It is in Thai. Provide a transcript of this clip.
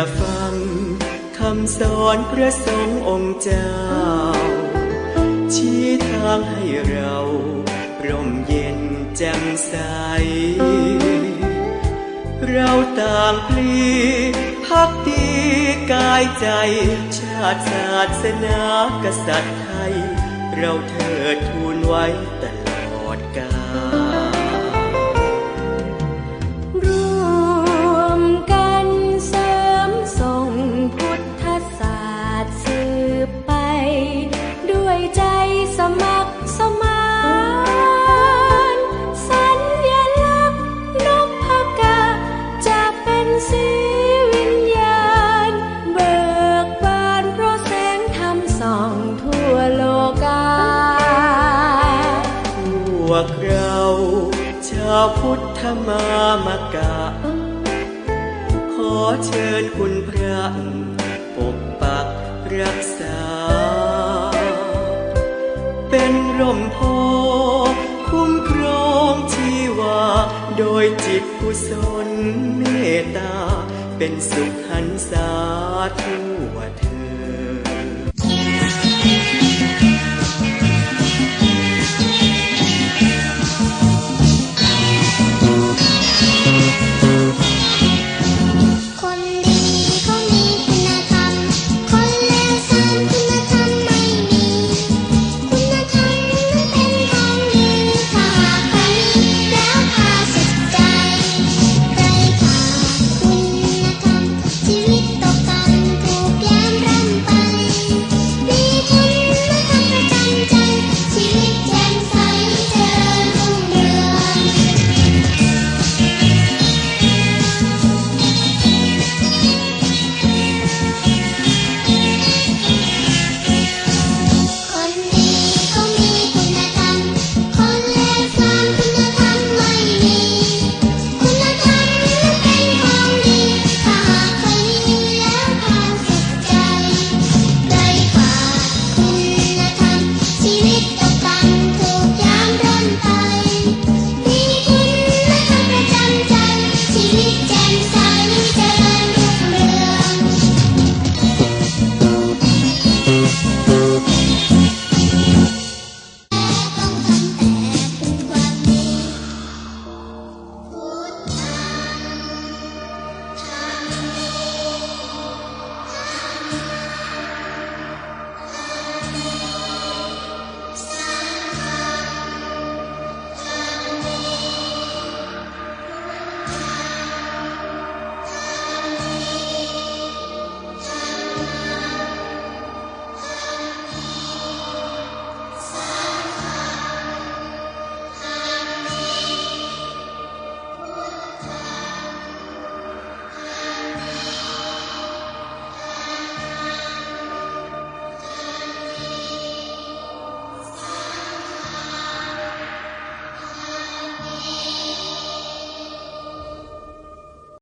อฟังคำสอนพระสงฆ์องค์เจ้า ชี้ทางให้เราร่มเย็นแจ่มใส เราต่างพลีพักดีกายใจ ชาติศาสนากษัตริย์ไทย เราเถิดทูลไว้ตลอดกาล วกเราชาวพุทธมามกะ ขอเชิญคุณพระปกปักรักษา เป็นร่มโพคุ้มครองชีวา โดยจิตกุศลเมตตา เป็นสุขหันษาทั่วแท